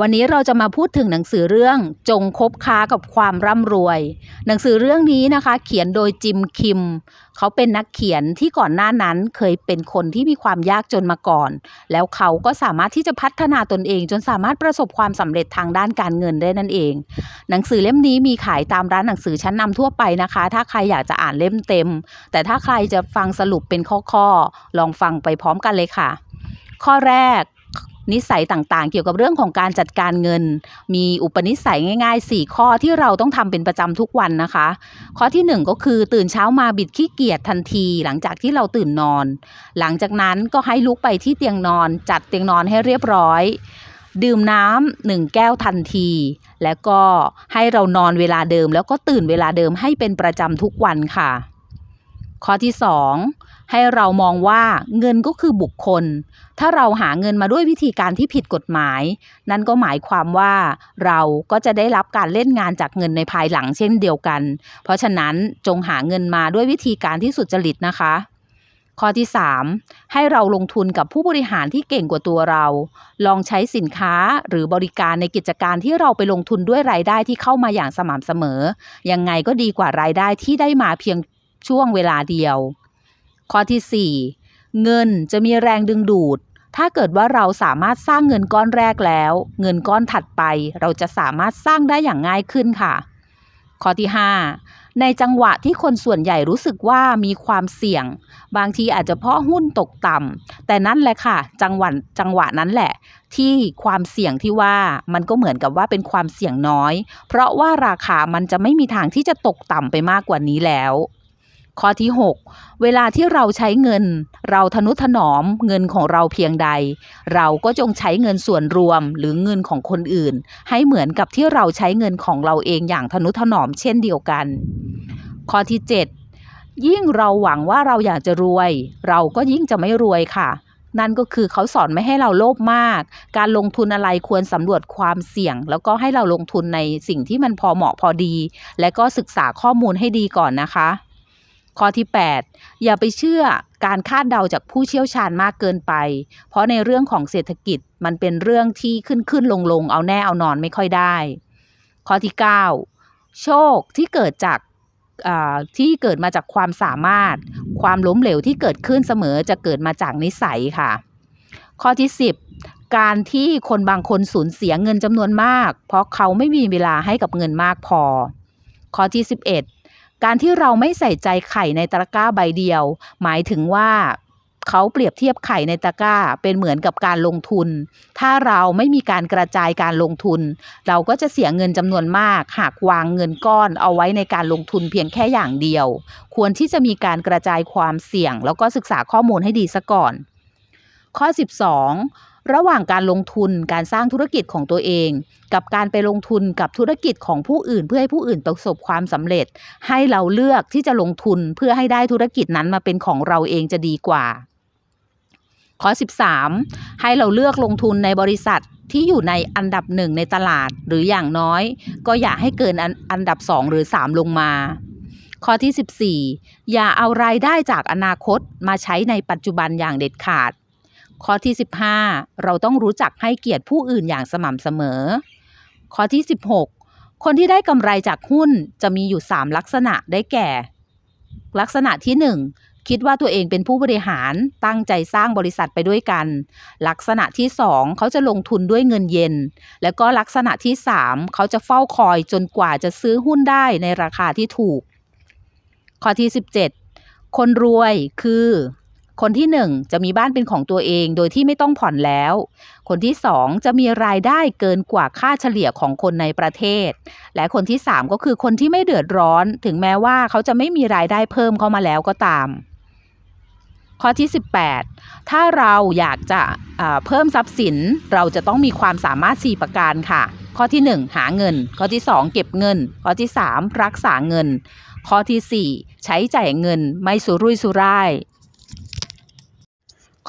วันนี้เราจะมาพูดถึงหนังสือเรื่องจงคบค้ากับความร่ำรวย หนังสือเรื่องนี้นะคะ เขียนโดยจิมคิม เขาเป็นนักเขียนที่ก่อนหน้านั้นเคยเป็นคนที่มีความยากจนมาก่อน แล้วเขาก็สามารถที่จะพัฒนาตนเอง จนสามารถประสบความสำเร็จทางด้านการเงินได้นั่นเอง หนังสือเล่มนี้มีขายตามร้านหนังสือชั้นนำทั่วไปนะคะ ถ้าใครอยากจะอ่านเล่มเต็ม แต่ถ้าใครจะฟังสรุปเป็นข้อๆลองฟังไปพร้อมกันเลยค่ะ ข้อแรก นิสัยต่างๆ เกี่ยวกับเรื่องของการจัดการเงิน มีอุปนิสัยง่ายๆ 4 ข้อที่เราต้องทำเป็นประจำทุกวันนะคะ ข้อทีหนึ่1 ก็คือตื่นเช้ามาบิดขี้เกียจทันที หลังจากที่เราตื่นนอน หลังจากนั้นก็ให้ลุกไปที่เตียงนอน จัดเตียงนอนให้เรียบร้อย ดื่มน้ำหนึ่งแก้วทันที แล้วก็ให้เรานอนเวลาเดิม แล้วก็ตื่นเวลาเดิมให้เป็นประจำทุกวันค่ะ ข้อที่ 2 ให้เรามองว่าเงินก็คือบุคคล ถ้าเราหาเงินมาด้วยวิธีการที่ผิดกฎหมาย นั่นก็หมายความว่าเราก็จะได้รับการเล่นงานจากเงินในภายหลังเช่นเดียวกัน เพราะฉะนั้นจงหาเงินมาด้วยวิธีการที่สุจริตนะคะข้อที่ 3 ให้เราลงทุนกับผู้บริหารที่เก่งกว่าตัวเรา ลองใช้สินค้าหรือบริการในกิจการที่เราไปลงทุนด้วยรายได้ที่เข้ามาอย่างสม่ำเสมอ ยังไงก็ดีกว่ารายได้ที่ได้มาเพียงช่วงเวลาเดียว ข้อที่ 4 เงินจะมีแรงดึงดูด ถ้าเกิดว่าเราสามารถสร้างเงินก้อนแรกแล้ว เงินก้อนถัดไป เราจะสามารถสร้างได้อย่างง่ายขึ้นค่ะ ข้อที่ 5 ในจังหวะที่คนส่วนใหญ่รู้สึกว่ามีความเสี่ยง บางทีอาจจะเพราะหุ้นตกต่ำแต่นั่นแหละค่ะ จังหวะจังหวะนั้นแหละ ที่ความเสี่ยงที่ว่ามันก็เหมือนกับว่าเป็นความเสี่ยงน้อย เพราะว่าราคามันจะไม่มีทางที่จะตกต่ำไปมากกว่านี้แล้ว ข้อที่ 6 เวลาที่เราใช้เงิน เราทนุถนอมเงินของเราเพียงใด เราก็จงใช้เงินส่วนรวมหรือเงินของคนอื่น ให้เหมือนกับที่เราใช้เงินของเราเองอย่างทนุถนอมเช่นเดียวกัน ข้อที่ 7 ยิ่งเราหวังว่าเราอยากจะรวย เราก็ยิ่งจะไม่รวยค่ะนั่นก็คือเขาสอนไม่ให้เราโลภมาก การลงทุนอะไรควรสำรวจความเสี่ยง แล้วก็ให้เราลงทุนในสิ่งที่มันพอเหมาะพอดี และก็ศึกษาข้อมูลให้ดีก่อนนะคะ ข้อที่ 8 อย่าไปเชื่อการคาดเดาจากผู้เชี่ยวชาญมากเกินไป เพราะในเรื่องของเศรษฐกิจมันเป็นเรื่องที่ขึ้นขึ้นลงลงเอาแน่เอานอนไม่ค่อยได้ ข้อที่ 9 โชคที่เกิดจากที่เกิดมาจากความสามารถ ความล้มเหลวที่เกิดขึ้นเสมอจะเกิดมาจากนิสัยค่ะ ข้อที่ 10 การที่คนบางคนสูญเสียเงินจำนวนมาก เพราะเขาไม่มีเวลาให้กับเงินมากพอ ข้อที่ 11 การที่เราไม่ใส่ใจไข่ในตะกร้าใบเดียว หมายถึงว่าเขาเปรียบเทียบไข่ในตะกร้าเป็นเหมือนกับการลงทุน ถ้าเราไม่มีการกระจายการลงทุน เราก็จะเสียเงินจำนวนมาก หากวางเงินก้อนเอาไว้ในการลงทุนเพียงแค่อย่างเดียว ควรที่จะมีการกระจายความเสี่ยง แล้วก็ศึกษาข้อมูลให้ดีซะก่อน ข้อ 12 ระหว่างการลงทุนการสร้างธุรกิจของตัวเอง กับการไปลงทุนกับธุรกิจของผู้อื่น เพื่อให้ผู้อื่นประสบความสำเร็จ ให้เราเลือกที่จะลงทุนเพื่อให้ได้ธุรกิจนั้นมาเป็นของเราเองจะดีกว่า ข้อ 13 ให้เราเลือกลงทุนในบริษัทที่อยู่ในอันดับหนึ่งในตลาดหรืออย่างน้อย ก็อย่าให้เกินอันอันดับ 2 หรือ 3 ลงมาข้อที่ 14 อย่าเอารายได้จากอนาคตมาใช้ในปัจจุบันอย่างเด็ดขาด ข้อที่ 15 เราต้องรู้จักให้เกียรติผู้อื่นอย่างสม่ำเสมอ ข้อที่ 16 คนที่ได้กำไรจากหุ้นจะมีอยู่ 3 ลักษณะได้แก่ ลักษณะที่ 1 คิดว่าตัวเองเป็นผู้บริหารตั้งใจสร้างบริษัทไปด้วยกัน ลักษณะที่ 2 เขาจะลงทุนด้วยเงินเย็น แล้วก็ลักษณะที่ 3 เขาจะเฝ้าคอยจนกว่าจะซื้อหุ้นได้ในราคาที่ถูก ข้อที่ 17 คนรวยคือ คนที่ 1 จะมีบ้านเป็นของตัวเองโดยที่ไม่ต้องผ่อนแล้ว คนที่ 2 จะมีรายได้เกินกว่าค่าเฉลี่ยของคนในประเทศ และคนที่ 3 ก็คือคนที่ไม่เดือดร้อน ถึงแม้ว่าเขาจะไม่มีรายได้เพิ่มเข้ามาแล้วก็ตาม ข้อที่ 18 ถ้าเราอยากจะเพิ่มทรัพย์สินเราจะต้องมีความสามารถ 4 ประการค่ะ ข้อที่ 1 หาเงิน ข้อที่ 2 เก็บเงิน ข้อที่ 3 รักษาเงิน ข้อที่ 4 ใช้จ่ายเงินไม่สุรุ่ยสุร่าย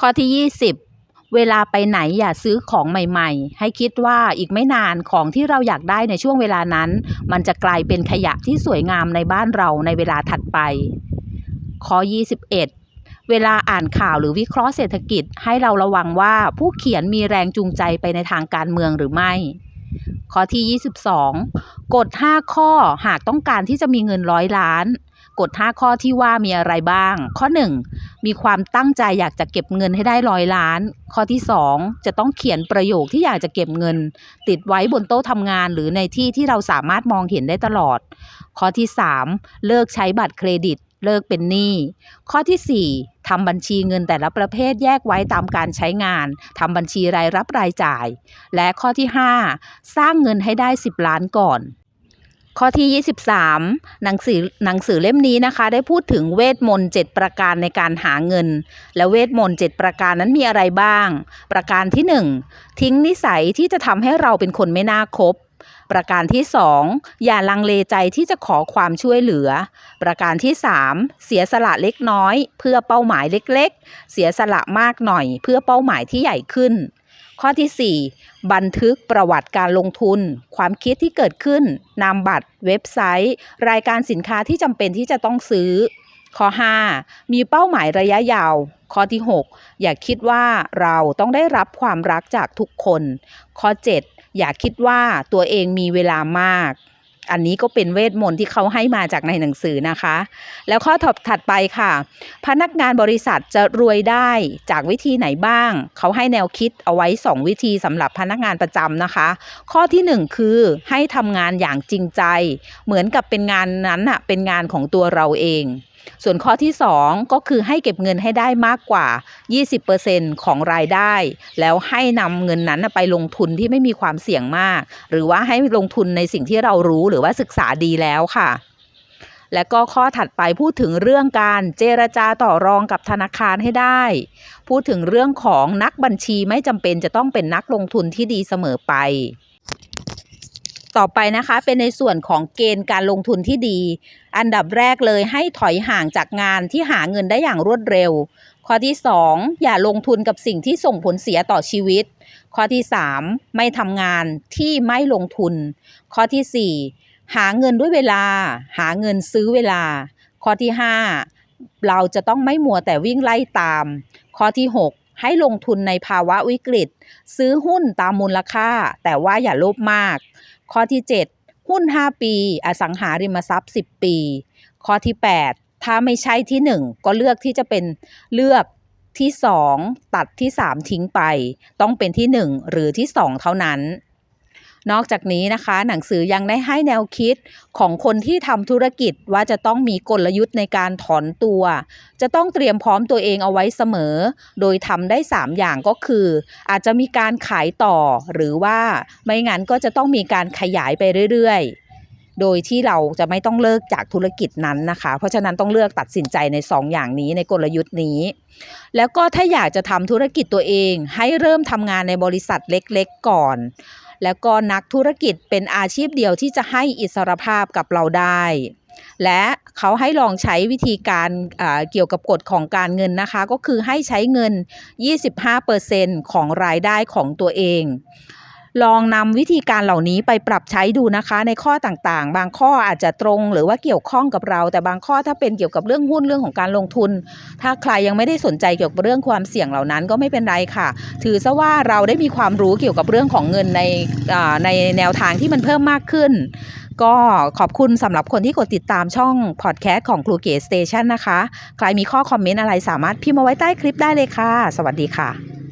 ข้อที่ 20 เวลาไปไหนอย่าซื้อของใหม่ ๆ ให้คิดว่าอีกไม่นานของที่เราอยากได้ในช่วงเวลานั้น มันจะกลายเป็นขยะที่สวยงามในบ้านเราในเวลาถัดไป ข้อ 21เวลาอ่านข่าวหรือวิเคราะห์เศรษฐกิจให้เราระวังว่าผู้เขียนมีแรงจูงใจไปในทางการเมืองหรือไม่ ข้อที่ 22 กฎ 5 ข้อหากต้องการที่จะมีเงินร้อยล้าน กฎ 5 ข้อที่ว่ามีอะไรบ้าง ข้อ 1 มีความตั้งใจอยากจะเก็บเงินให้ได้ร้อยล้าน ข้อที่ 2 จะต้องเขียนประโยคที่อยากจะเก็บเงิน ติดไว้บนโต๊ะทำงานหรือในที่ที่เราสามารถมองเห็นได้ตลอด ข้อที่ 3 เลิกใช้บัตรเครดิตเลิกเป็นหนี้ ข้อทีสี่4ทำบัญชีเงินแต่ละประเภทแยกไว้ตามการใช้งานทำบัญชีรายรับรายจ่าย และข้อที่ 5 สร้างเงินให้ได้ 10 ล้านก่อน ข้อที่ 23 หนังสือหนังสือเล่มนี้นะคะ ได้พูดถึงเวทมนต์7ประการในการหาเงิน และเวทมนต์7ประการนั้นมีอะไรบ้าง ประการที่ 1 ทิ้งนิสัยที่จะทำให้เราเป็นคนไม่น่าคบประการที่ 2 อย่าลังเลใจที่จะขอความช่วยเหลือ ประการที่ 3 เสียสละเล็กน้อย เพื่อเป้าหมายเล็กๆ เสียสละมากหน่อย เพื่อเป้าหมายที่ใหญ่ขึ้น ข้อที่ 4 บันทึกประวัติการลงทุน ความคิดที่เกิดขึ้น นามบัตร เว็บไซต์ รายการสินค้าที่จำเป็นที่จะต้องซื้อ ข้อ 5 มีเป้าหมายระยะยาว ข้อที่ 6 อย่าคิดว่าเราต้องได้รับความรักจากทุกคน ข้อ 7 อย่าคิดว่าตัวเองมีเวลามาก อันนี้ก็เป็นเวทมนต์ที่เขาให้มาจากในหนังสือนะคะ แล้วข้อถัดไปค่ะ พนักงานบริษัทจะรวยได้จากวิธีไหนบ้าง เขาให้แนวคิดเอาไว้ 2 วิธีสำหรับพนักงานประจำนะคะ ข้อที่ 1 คือให้ทำงานอย่างจริงใจ เหมือนกับเป็นงานนั้นอะเป็นงานของตัวเราเอง ส่วนข้อที่ 2 ก็คือให้เก็บเงินให้ได้มากกว่า 20%ของรายได้ แล้วให้นำเงินนั้นไปลงทุนที่ไม่มีความเสี่ยงมาก หรือว่าให้ลงทุนในสิ่งที่เรารู้หรือว่าศึกษาดีแล้วค่ะและก็ข้อถัดไปพูดถึงเรื่องการเจรจาต่อรองกับธนาคารให้ได้ พูดถึงเรื่องของนักบัญชีไม่จำเป็นจะต้องเป็นนักลงทุนที่ดีเสมอไป ต่อไปนะคะ เป็นในส่วนของเกณฑ์การลงทุนที่ดี อันดับแรกเลยให้ถอยห่างจากงานที่หาเงินได้อย่างรวดเร็ว ข้อที่ 2 อย่าลงทุนกับสิ่งที่ส่งผลเสียต่อชีวิต ข้อที่ 3 ไม่ทำงานที่ไม่ลงทุน ข้อทีสี่4 หาเงินด้วยเวลา หาเงินซื้อเวลา ข้อที่ 5 เราจะต้องไม่มัวแต่วิ่งไล่ตาม ข้อที่ 6ให้ลงทุนในภาวะวิกฤต ซื้อหุ้นตามมูลค่า แต่ว่าอย่าโลภมาก ข้อที่ 7 หุ้น 5 ปี อสังหาริมทรัพย์ 10 ปี ข้อที่ 8 ถ้าไม่ใช่ที่ 1 ก็เลือกที่จะเป็นเลือกที่ 2 ตัดที่ 3 ทิ้งไป ต้องเป็นที่ 1 หรือที่ 2 เท่านั้น นอกจากนี้นะคะ หนังสือยังได้ให้แนวคิดของคนที่ทำธุรกิจว่าจะต้องมีกลยุทธ์ในการถอนตัว จะต้องเตรียมพร้อมตัวเองเอาไว้เสมอ โดยทำได้ 3 อย่างก็คือ อาจจะมีการขายต่อ หรือว่าไม่งั้นก็จะต้องมีการขยายไปเรื่อยๆ โดยที่เราจะไม่ต้องเลิกจากธุรกิจนั้นนะคะ เพราะฉะนั้นต้องเลือกตัดสินใจใน 2อย่างนี้ในกลยุทธ์นี้ แล้วก็ถ้าอยากจะทำธุรกิจตัวเอง ให้เริ่มทำงานในบริษัทเล็ก ๆ ก่อน แล้วก็นักธุรกิจเป็นอาชีพเดียวที่จะให้อิสรภาพกับเราได้ และเขาให้ลองใช้วิธีการเกี่ยวกับกฎของการเงินนะคะ ก็คือให้ใช้เงิน 25%ของรายได้ของตัวเอง ลองนำวิธีการเหล่านี้ไปปรับใช้ดูนะคะ ในข้อต่างๆ บางข้ออาจจะตรงหรือว่าเกี่ยวข้องกับเรา แต่บางข้อถ้าเป็นเกี่ยวกับเรื่องหุ้นเรื่องของการลงทุน ถ้าใครยังไม่ได้สนใจเกี่ยวกับเรื่องความเสี่ยงเหล่านั้นก็ไม่เป็นไรค่ะ ถือซะว่าเราได้มีความรู้เกี่ยวกับเรื่องของเงินในในแนวทางที่มันเพิ่มมากขึ้น ก็ขอบคุณสำหรับคนที่กดติดตามช่องพอดแคสต์ของครูเก๋สเตชันนะคะ ใครมีข้อคอมเมนต์อะไรสามารถพิมพ์มาไว้ใต้คลิปได้เลยค่ะ สวัสดีค่ะ